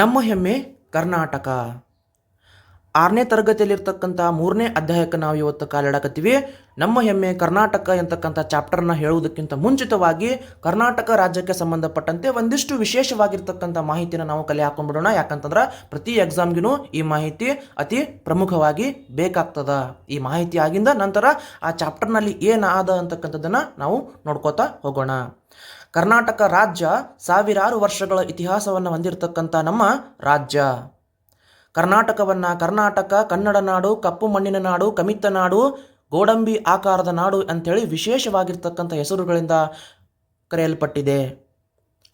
ನಮ್ಮ ಹೆಮ್ಮೆ ಕರ್ನಾಟಕ. ಆರನೇ ತರಗತಿಯಲ್ಲಿರ್ತಕ್ಕಂಥ ಮೂರನೇ ಅಧ್ಯಾಯಕ್ಕೆ ನಾವು ಇವತ್ತು ಕಾಲಿಡಕತ್ತೀವಿ. ನಮ್ಮ ಹೆಮ್ಮೆ ಕರ್ನಾಟಕ ಎಂತಕ್ಕಂಥ ಚಾಪ್ಟರ್ನ ಹೇಳುವುದಕ್ಕಿಂತ ಮುಂಚಿತವಾಗಿ ಕರ್ನಾಟಕ ರಾಜ್ಯಕ್ಕೆ ಸಂಬಂಧಪಟ್ಟಂತೆ ಒಂದಿಷ್ಟು ವಿಶೇಷವಾಗಿರ್ತಕ್ಕಂಥ ಮಾಹಿತಿನ ನಾವು ಕಲೆ ಹಾಕೊಂಡ್ಬಿಡೋಣ ಯಾಕಂತಂದ್ರೆ ಪ್ರತಿ ಎಕ್ಸಾಮ್ಗಿನೂ ಈ ಮಾಹಿತಿ ಅತಿ ಪ್ರಮುಖವಾಗಿ ಬೇಕಾಗ್ತದ. ಈ ಮಾಹಿತಿ ಆಗಿಂದ ನಂತರ ಆ ಚಾಪ್ಟರ್ನಲ್ಲಿ ಏನಾದ ಅಂತಕ್ಕಂಥದ್ದನ್ನು ನಾವು ನೋಡ್ಕೋತಾ ಹೋಗೋಣ. ಕರ್ನಾಟಕ ರಾಜ್ಯ ಸಾವಿರಾರು ವರ್ಷಗಳ ಇತಿಹಾಸವನ್ನು ಹೊಂದಿರತಕ್ಕಂಥ ನಮ್ಮ ರಾಜ್ಯ. ಕರ್ನಾಟಕವನ್ನು ಕರ್ನಾಟಕ, ಕನ್ನಡ ನಾಡು, ಕಪ್ಪು ಮಣ್ಣಿನ ನಾಡು, ಕಮಿತ ನಾಡು, ಗೋಡಂಬಿ ಆಕಾರದ ನಾಡು ಅಂಥೇಳಿ ವಿಶೇಷವಾಗಿರ್ತಕ್ಕಂಥ ಹೆಸರುಗಳಿಂದ ಕರೆಯಲ್ಪಟ್ಟಿದೆ.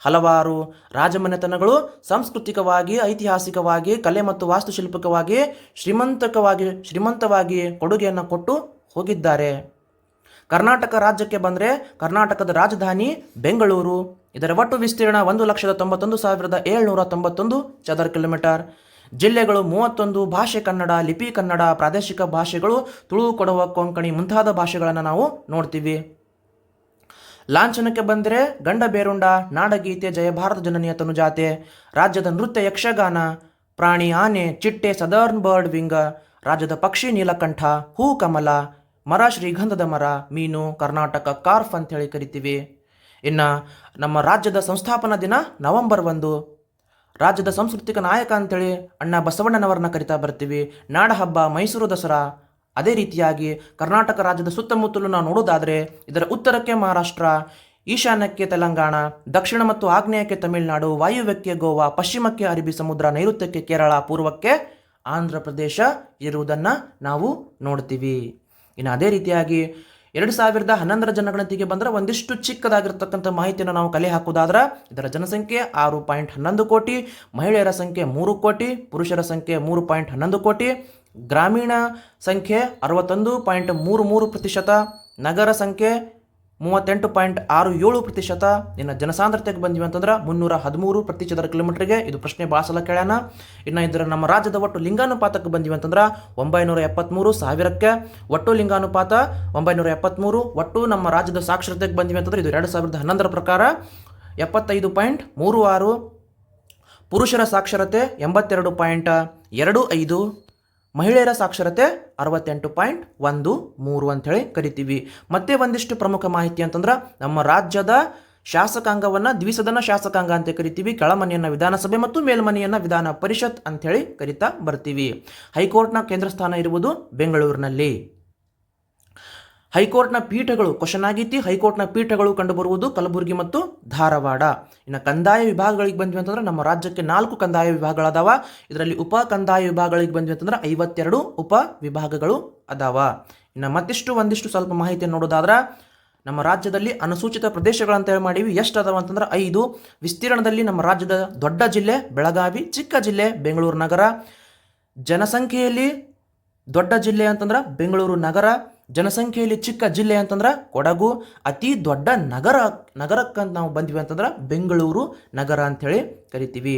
ಹಲವಾರು ರಾಜಮನೆತನಗಳು ಸಾಂಸ್ಕೃತಿಕವಾಗಿ, ಐತಿಹಾಸಿಕವಾಗಿ, ಕಲೆ ಮತ್ತು ವಾಸ್ತುಶಿಲ್ಪಕವಾಗಿ ಶ್ರೀಮಂತಕವಾಗಿ, ಶ್ರೀಮಂತವಾಗಿ ಕೊಡುಗೆಯನ್ನು ಕೊಟ್ಟು ಹೋಗಿದ್ದಾರೆ. ಕರ್ನಾಟಕ ರಾಜ್ಯಕ್ಕೆ ಬಂದರೆ ಕರ್ನಾಟಕದ ರಾಜಧಾನಿ ಬೆಂಗಳೂರು. ಇದರ ಒಟ್ಟು ವಿಸ್ತೀರ್ಣ ಒಂದು ಲಕ್ಷದ ತೊಂಬತ್ತೊಂದು ಸಾವಿರದ ಏಳ್ನೂರ ತೊಂಬತ್ತೊಂದು ಚದರ ಕಿಲೋಮೀಟರ್. ಜಿಲ್ಲೆಗಳು ಮೂವತ್ತೊಂದು ಭಾಷೆ ಕನ್ನಡ, ಲಿಪಿ ಕನ್ನಡ, ಪ್ರಾದೇಶಿಕ ಭಾಷೆಗಳು ತುಳು, ಕೊಡವ, ಕೊಂಕಣಿ ಮುಂತಾದ ಭಾಷೆಗಳನ್ನು ನಾವು ನೋಡ್ತೀವಿ. ಲಾಂಛನಕ್ಕೆ ಬಂದರೆ ಗಂಡ ಬೇರುಂಡ, ನಾಡಗೀತೆ, ಜಯ ಭಾರತ ಜನನಿಯ ತನುಜಾತೆ ರಾಜ್ಯದ ನೃತ್ಯ ಯಕ್ಷಗಾನ, ಪ್ರಾಣಿ ಆನೆ, ಚಿಟ್ಟೆ, ಸದರ್ನ್ ಬರ್ಡ್ ವಿಂಗ, ರಾಜ್ಯದ ಪಕ್ಷಿ ನೀಲಕಂಠ, ಹೂ ಕಮಲ ಮರ ಶ್ರೀಗಂಧದ ಮರ, ಮೀನು, ಕರ್ನಾಟಕ, ಕಾರ್ಫ್ ಅಂತ ಹೇಳಿ ಕರಿತೀವಿ. ಇನ್ನು ನಮ್ಮ ರಾಜ್ಯದ ಸಂಸ್ಥಾಪನಾ ದಿನ ನವೆಂಬರ್ ಒಂದು. ರಾಜ್ಯದ ಸಾಂಸ್ಕೃತಿಕ ನಾಯಕ ಅಂತೇಳಿ ಅಣ್ಣ ಬಸವಣ್ಣನವರನ್ನ ಕರಿತಾ ಬರ್ತೀವಿ. ನಾಡ ಹಬ್ಬ ಮೈಸೂರು ದಸರಾ. ಅದೇ ರೀತಿಯಾಗಿ ಕರ್ನಾಟಕ ರಾಜ್ಯದ ಸುತ್ತಮುತ್ತಲು ನಾವು ನೋಡೋದಾದರೆ ಇದರ ಉತ್ತರಕ್ಕೆ ಮಹಾರಾಷ್ಟ್ರ, ಈಶಾನ್ಯಕ್ಕೆ ತೆಲಂಗಾಣ, ದಕ್ಷಿಣ ಮತ್ತು ಆಗ್ನೇಯಕ್ಕೆ ತಮಿಳುನಾಡು, ವಾಯುವ್ಯಕ್ಕೆ ಗೋವಾ, ಪಶ್ಚಿಮಕ್ಕೆ ಅರಬ್ಬಿ ಸಮುದ್ರ, ನೈಋತ್ಯಕ್ಕೆ ಕೇರಳ, ಪೂರ್ವಕ್ಕೆ ಆಂಧ್ರ ಪ್ರದೇಶ ಇರುವುದನ್ನು ನಾವು ನೋಡ್ತೀವಿ. ಇನ್ನು ಅದೇ ರೀತಿಯಾಗಿ ಎರಡು ಸಾವಿರದ ಹನ್ನೊಂದರ ಜನಗಣತಿಗೆ ಬಂದರೆ ಒಂದಿಷ್ಟು ಚಿಕ್ಕದಾಗಿರ್ತಕ್ಕಂಥ ಮಾಹಿತಿಯನ್ನು ನಾವು ಕಲೆ ಹಾಕೋದಾದ್ರೆ ಇದರ ಜನಸಂಖ್ಯೆ ಆರು ಪಾಯಿಂಟ್ ಹನ್ನೊಂದು ಕೋಟಿ, ಮಹಿಳೆಯರ ಸಂಖ್ಯೆ ಮೂರು ಕೋಟಿ, ಪುರುಷರ ಸಂಖ್ಯೆ ಮೂರು ಪಾಯಿಂಟ್ ಹನ್ನೊಂದು ಕೋಟಿ, ಗ್ರಾಮೀಣ ಸಂಖ್ಯೆ ಅರವತ್ತೊಂದು ಪಾಯಿಂಟ್ ಮೂರು ಮೂರು ಪ್ರತಿಶತ, ನಗರ ಸಂಖ್ಯೆ ಮೂವತ್ತೆಂಟು ಪಾಯಿಂಟ್ ಆರು ಏಳು ಪ್ರತಿಶತ ಇನ್ನು ಜನಸಾಂದ್ರತೆಗೆ ಬಂದ್ವಿ ಅಂತಂದ್ರೆ ಮುನ್ನೂರ ಹದಿಮೂರು ಪ್ರತಿಶತ ಕಿಲೋಮೀಟರ್ಗೆ. ಇದು ಪ್ರಶ್ನೆ ಭಾಳ ಸಲ ಕೇಳ್ಯಾನ ಇನ್ನು ಇದರ ನಮ್ಮ ರಾಜ್ಯದ ಒಟ್ಟು ಲಿಂಗಾನುಪಾತಕ್ಕೆ ಬಂದಿವೆ ಅಂತಂದ್ರೆ ಒಂಬೈನೂರ ಎಪ್ಪತ್ತ್ಮೂರು ಸಾವಿರಕ್ಕೆ. ಒಟ್ಟು ಲಿಂಗಾನುಪಾತ ಒಂಬೈನೂರ ಎಪ್ಪತ್ತ್ಮೂರು ಒಟ್ಟು ನಮ್ಮ ರಾಜ್ಯದ ಸಾಕ್ಷರತೆಗೆ ಬಂದಿವೆ ಅಂತಂದ್ರೆ ಇದು ಎರಡು ಸಾವಿರದ ಹನ್ನೊಂದರ ಪ್ರಕಾರ. ಎಪ್ಪತ್ತೈದು ಪಾಯಿಂಟ್ ಮೂರು ಆರು, ಪುರುಷರ ಸಾಕ್ಷರತೆ ಎಂಬತ್ತೆರಡು ಪಾಯಿಂಟ್ ಎರಡು ಐದು. ಮಹಿಳೆಯರ ಸಾಕ್ಷರತೆ ಅರವತ್ತೆಂಟು ಪಾಯಿಂಟ್ ಒಂದು ಮೂರು ಅಂಥೇಳಿ ಕರಿತೀವಿ. ಮತ್ತೆ ಒಂದಿಷ್ಟು ಪ್ರಮುಖ ಮಾಹಿತಿ ಅಂತಂದ್ರೆ ನಮ್ಮ ರಾಜ್ಯದ ಶಾಸಕಾಂಗವನ್ನು ದ್ವಿಸದನ ಶಾಸಕಾಂಗ ಅಂತ ಕರಿತೀವಿ. ಕೆಳಮನೆಯನ್ನು ವಿಧಾನಸಭೆ ಮತ್ತು ಮೇಲ್ಮನೆಯನ್ನು ವಿಧಾನ ಪರಿಷತ್ ಅಂಥೇಳಿ ಕರಿತಾ ಬರ್ತೀವಿ. ಹೈಕೋರ್ಟ್ನ ಕೇಂದ್ರ ಸ್ಥಾನ ಇರುವುದು ಬೆಂಗಳೂರಿನಲ್ಲಿ. ಹೈಕೋರ್ಟ್ನ ಪೀಠಗಳು, ಕ್ವಶನ್ ಆಗೈತಿ, ಹೈಕೋರ್ಟ್ನ ಪೀಠಗಳು ಕಂಡುಬರುವುದು ಕಲಬುರಗಿ ಮತ್ತು ಧಾರವಾಡ. ಇನ್ನು ಕಂದಾಯ ವಿಭಾಗಗಳಿಗೆ ಬಂದ್ವಿ ಅಂತಂದ್ರೆ ನಮ್ಮ ರಾಜ್ಯಕ್ಕೆ ನಾಲ್ಕು ಕಂದಾಯ ವಿಭಾಗಗಳದಾವ. ಇದರಲ್ಲಿ ಉಪ ಕಂದಾಯ ವಿಭಾಗಗಳಿಗೆ ಬಂದ್ವಿ ಅಂತಂದ್ರೆ ಐವತ್ತೆರಡು ಉಪ ವಿಭಾಗಗಳು ಅದಾವ. ಇನ್ನು ಮತ್ತಿಷ್ಟು ಒಂದಿಷ್ಟು ಸ್ವಲ್ಪ ಮಾಹಿತಿಯನ್ನು ನೋಡೋದಾದ್ರೆ, ನಮ್ಮ ರಾಜ್ಯದಲ್ಲಿ ಅನುಸೂಚಿತ ಪ್ರದೇಶಗಳಂತ ಹೇಳಿ ಮಾಡೀವಿ. ಎಷ್ಟು ಅದಾವ ಅಂತಂದ್ರೆ ಐದು. ವಿಸ್ತೀರ್ಣದಲ್ಲಿ ನಮ್ಮ ರಾಜ್ಯದ ದೊಡ್ಡ ಜಿಲ್ಲೆ, ಬೆಳಗಾವಿ, ಚಿಕ್ಕ ಜಿಲ್ಲೆ, ಬೆಂಗಳೂರು ನಗರ. ಜನಸಂಖ್ಯೆಯಲ್ಲಿ ದೊಡ್ಡ ಜಿಲ್ಲೆ ಅಂತಂದ್ರೆ ಬೆಂಗಳೂರು ನಗರ. ಜನಸಂಖ್ಯೆಯಲ್ಲಿ ಚಿಕ್ಕ ಜಿಲ್ಲೆ ಅಂತಂದ್ರೆ ಕೊಡಗು ಅತಿ ದೊಡ್ಡ ನಗರ ನಗರಕ್ಕಂತ ನಾವು ಬಂದ್ವಿ ಅಂತಂದ್ರೆ ಬೆಂಗಳೂರು ನಗರ ಅಂಥೇಳಿ ಕರಿತೀವಿ.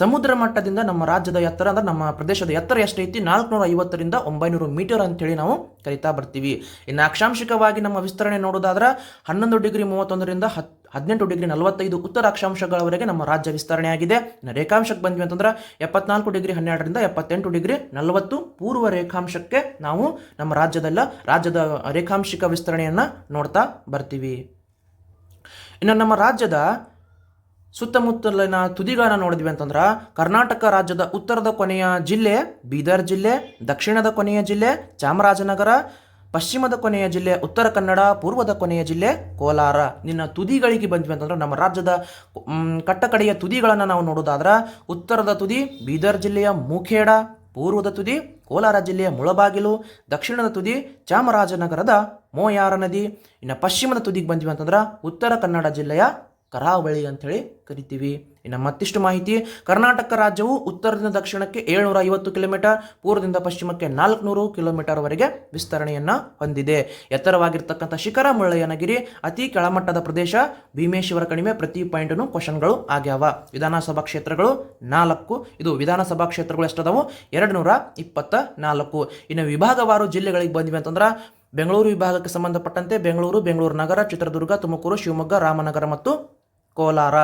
ಸಮುದ್ರ ಮಟ್ಟದಿಂದ ನಮ್ಮ ರಾಜ್ಯದ ಎತ್ತರ ಅಂದ್ರೆ ನಮ್ಮ ಪ್ರದೇಶದ ಎತ್ತರ ಎಷ್ಟೈತಿ? ನಾಲ್ಕುನೂರ ಐವತ್ತರಿಂದ ಒಂಬೈನೂರು ಮೀಟರ್ ಅಂತೇಳಿ ನಾವು ಕರಿತಾ ಬರ್ತೀವಿ. ಇನ್ನು ಅಕ್ಷಾಂಶಿಕವಾಗಿ ನಮ್ಮ ವಿಸ್ತರಣೆ ನೋಡೋದಾದ್ರೆ ಹನ್ನೊಂದು ಡಿಗ್ರಿ ಮೂವತ್ತೊಂದರಿಂದ ಹತ್, ಹದಿನೆಂಟು ಡಿಗ್ರಿ ನಲವತ್ತೈದು ಉತ್ತರ ಅಕ್ಷಾಂಶಗಳವರೆಗೆ ನಮ್ಮ ರಾಜ್ಯ ವಿಸ್ತರಣೆ ಆಗಿದೆ. ಇನ್ನು ರೇಖಾಂಶಕ್ಕೆ ಬಂದ್ವಿ ಅಂತಂದ್ರೆ ಎಪ್ಪತ್ನಾಲ್ಕು ಡಿಗ್ರಿ ಹನ್ನೆರಡರಿಂದ ಎಪ್ಪತ್ತೆಂಟು ಡಿಗ್ರಿ ನಲವತ್ತು ಪೂರ್ವ ರೇಖಾಂಶಕ್ಕೆ ನಾವು ನಮ್ಮ ರಾಜ್ಯದಲ್ಲ, ರಾಜ್ಯದ ರೇಖಾಂಶಿಕ ವಿಸ್ತರಣೆಯನ್ನು ನೋಡ್ತಾ ಬರ್ತೀವಿ. ಇನ್ನು ನಮ್ಮ ರಾಜ್ಯದ ಸುತ್ತಮುತ್ತಲಿನ ತುದಿಗಾರ ನೋಡಿದ್ವಿ ಅಂತಂದ್ರೆ ಕರ್ನಾಟಕ ರಾಜ್ಯದ ಉತ್ತರದ ಕೊನೆಯ ಜಿಲ್ಲೆ ಬೀದರ್ ಜಿಲ್ಲೆ, ದಕ್ಷಿಣದ ಕೊನೆಯ ಜಿಲ್ಲೆ ಚಾಮರಾಜನಗರ, ಪಶ್ಚಿಮದ ಕೊನೆಯ ಜಿಲ್ಲೆ ಉತ್ತರ ಕನ್ನಡ, ಪೂರ್ವದ ಕೊನೆಯ ಜಿಲ್ಲೆ ಕೋಲಾರ. ನಿನ್ನ ತುದಿಗಳಿಗೆ ಬಂದ್ವಿ ಅಂತಂದ್ರೆ ನಮ್ಮ ರಾಜ್ಯದ ಕಟ್ಟಕಡೆಯ ತುದಿಗಳನ್ನು ನಾವು ನೋಡೋದಾದ್ರೆ ಉತ್ತರದ ತುದಿ ಬೀದರ್ ಜಿಲ್ಲೆಯ ಮುಖೇಡ ಪೂರ್ವದ ತುದಿ, ಕೋಲಾರ ಜಿಲ್ಲೆಯ ಮುಳಬಾಗಿಲು, ದಕ್ಷಿಣದ ತುದಿ, ಚಾಮರಾಜನಗರದ ಮೋಯಾರ ನದಿ. ಇನ್ನು ಪಶ್ಚಿಮದ ತುದಿಗೆ ಬಂದ್ವಿ ಅಂತಂದ್ರೆ ಉತ್ತರ ಕನ್ನಡ ಜಿಲ್ಲೆಯ ಕರಾವಳಿ ಅಂಥೇಳಿ ಕರಿತೀವಿ. ಇನ್ನು ಮತ್ತಿಷ್ಟು ಮಾಹಿತಿ, ಕರ್ನಾಟಕ ರಾಜ್ಯವು ಉತ್ತರದಿಂದ ದಕ್ಷಿಣಕ್ಕೆ ಏಳ್ನೂರ ಐವತ್ತು ಕಿಲೋಮೀಟರ್, ಪೂರ್ವದಿಂದ ಪಶ್ಚಿಮಕ್ಕೆ ನಾಲ್ಕುನೂರು ಕಿಲೋಮೀಟರ್ವರೆಗೆ ವಿಸ್ತರಣೆಯನ್ನು ಹೊಂದಿದೆ. ಎತ್ತರವಾಗಿರ್ತಕ್ಕಂಥ ಶಿಖರ, ಮುಳ್ಳಯ್ಯನಗಿರಿ, ಅತಿ ಕೆಳಮಟ್ಟದ ಪ್ರದೇಶ, ಭೀಮೇಶ್ವರ ಕಣಿವೆ ಪ್ರತಿ ಪಾಯಿಂಟ್ನು ಕ್ವಶನ್ಗಳು ಆಗ್ಯಾವ. ವಿಧಾನಸಭಾ ಕ್ಷೇತ್ರಗಳು ನಾಲ್ಕು, ಇದು ವಿಧಾನಸಭಾ ಕ್ಷೇತ್ರಗಳು ಎಷ್ಟದಾವು? ಎರಡು ನೂರ ಇಪ್ಪತ್ತ ನಾಲ್ಕು ಇನ್ನು ವಿಭಾಗವಾರು ಜಿಲ್ಲೆಗಳಿಗೆ ಬಂದಿವೆ ಅಂತಂದ್ರೆ, ಬೆಂಗಳೂರು ವಿಭಾಗಕ್ಕೆ ಸಂಬಂಧಪಟ್ಟಂತೆ ಬೆಂಗಳೂರು ಬೆಂಗಳೂರು ನಗರ, ಚಿತ್ರದುರ್ಗ, ತುಮಕೂರು, ಶಿವಮೊಗ್ಗ, ರಾಮನಗರ ಮತ್ತು ಕೋಲಾರ,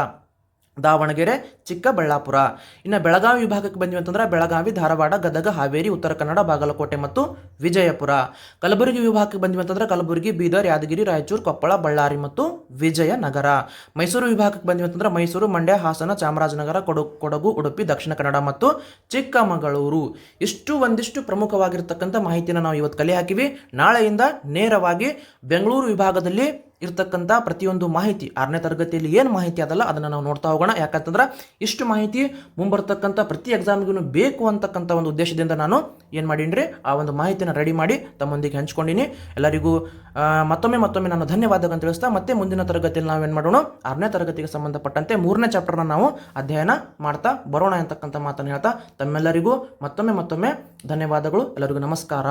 ದಾವಣಗೆರೆ, ಚಿಕ್ಕಬಳ್ಳಾಪುರ. ಇನ್ನು ಬೆಳಗಾವಿ ವಿಭಾಗಕ್ಕೆ ಬಂದ್ವಿ ಅಂತಂದ್ರೆ ಬೆಳಗಾವಿ, ಧಾರವಾಡ, ಗದಗ, ಹಾವೇರಿ, ಉತ್ತರ ಕನ್ನಡ, ಬಾಗಲಕೋಟೆ ಮತ್ತು ವಿಜಯಪುರ. ಕಲಬುರಗಿ ವಿಭಾಗಕ್ಕೆ ಬಂದ್ವಿ ಅಂತಂದ್ರೆ ಕಲಬುರಗಿ, ಬೀದರ್, ಯಾದಗಿರಿ, ರಾಯಚೂರು, ಕೊಪ್ಪಳ, ಬಳ್ಳಾರಿ ಮತ್ತು ವಿಜಯನಗರ. ಮೈಸೂರು ವಿಭಾಗಕ್ಕೆ ಬಂದ್ವಿ ಅಂತಂದ್ರೆ ಮೈಸೂರು, ಮಂಡ್ಯ, ಹಾಸನ, ಚಾಮರಾಜನಗರ ಕೊಡಗು ಕೊಡಗು, ಉಡುಪಿ, ದಕ್ಷಿಣ ಕನ್ನಡ ಮತ್ತು ಚಿಕ್ಕಮಗಳೂರು. ಇಷ್ಟು ಒಂದಿಷ್ಟು ಪ್ರಮುಖವಾಗಿರ್ತಕ್ಕಂಥ ಮಾಹಿತಿನ ನಾವು ಇವತ್ತು ಕಲೆ ಹಾಕಿವಿ. ನಾಳೆಯಿಂದ ನೇರವಾಗಿ ಬೆಂಗಳೂರು ವಿಭಾಗದಲ್ಲಿ ಇರ್ತಕ್ಕಂಥ ಪ್ರತಿಯೊಂದು ಮಾಹಿತಿ ಆರನೇ ತರಗತಿಯಲ್ಲಿ ಏನು ಮಾಹಿತಿ ಅದಲ್ಲ, ಅದನ್ನು ನಾವು ನೋಡ್ತಾ ಹೋಗೋಣ. ಯಾಕಂತಂದ್ರೆ ಇಷ್ಟು ಮಾಹಿತಿ ಮುಂಬರ್ತಕ್ಕಂಥ ಪ್ರತಿ ಎಕ್ಸಾಮ್ಗೂ ಬೇಕು ಅಂತಕ್ಕಂಥ ಒಂದು ಉದ್ದೇಶದಿಂದ ನಾನು ಏನು ಮಾಡೀನಿ ಆ ಒಂದು ಮಾಹಿತಿನ ರೆಡಿ ಮಾಡಿ ತಮ್ಮೊಂದಿಗೆ ಹಂಚ್ಕೊಂಡಿನಿ. ಎಲ್ಲರಿಗೂ ಮತ್ತೊಮ್ಮೆ ಮತ್ತೊಮ್ಮೆ ನಾನು ಧನ್ಯವಾದಗಳನ್ನು ತಿಳಿಸ್ತಾ, ಮತ್ತೆ ಮುಂದಿನ ತರಗತಿಯಲ್ಲಿ ನಾವೇನು ಮಾಡೋಣ, ಆರನೇ ತರಗತಿಗೆ ಸಂಬಂಧಪಟ್ಟಂತೆ ಮೂರನೇ ಚಾಪ್ಟರ್ನ ನಾವು ಅಧ್ಯಯನ ಮಾಡ್ತಾ ಬರೋಣ ಅಂತಕ್ಕಂಥ ಮಾತನ್ನು ಹೇಳ್ತಾ, ತಮ್ಮೆಲ್ಲರಿಗೂ ಮತ್ತೊಮ್ಮೆ ಮತ್ತೊಮ್ಮೆ ಧನ್ಯವಾದಗಳು, ಎಲ್ಲರಿಗೂ ನಮಸ್ಕಾರ.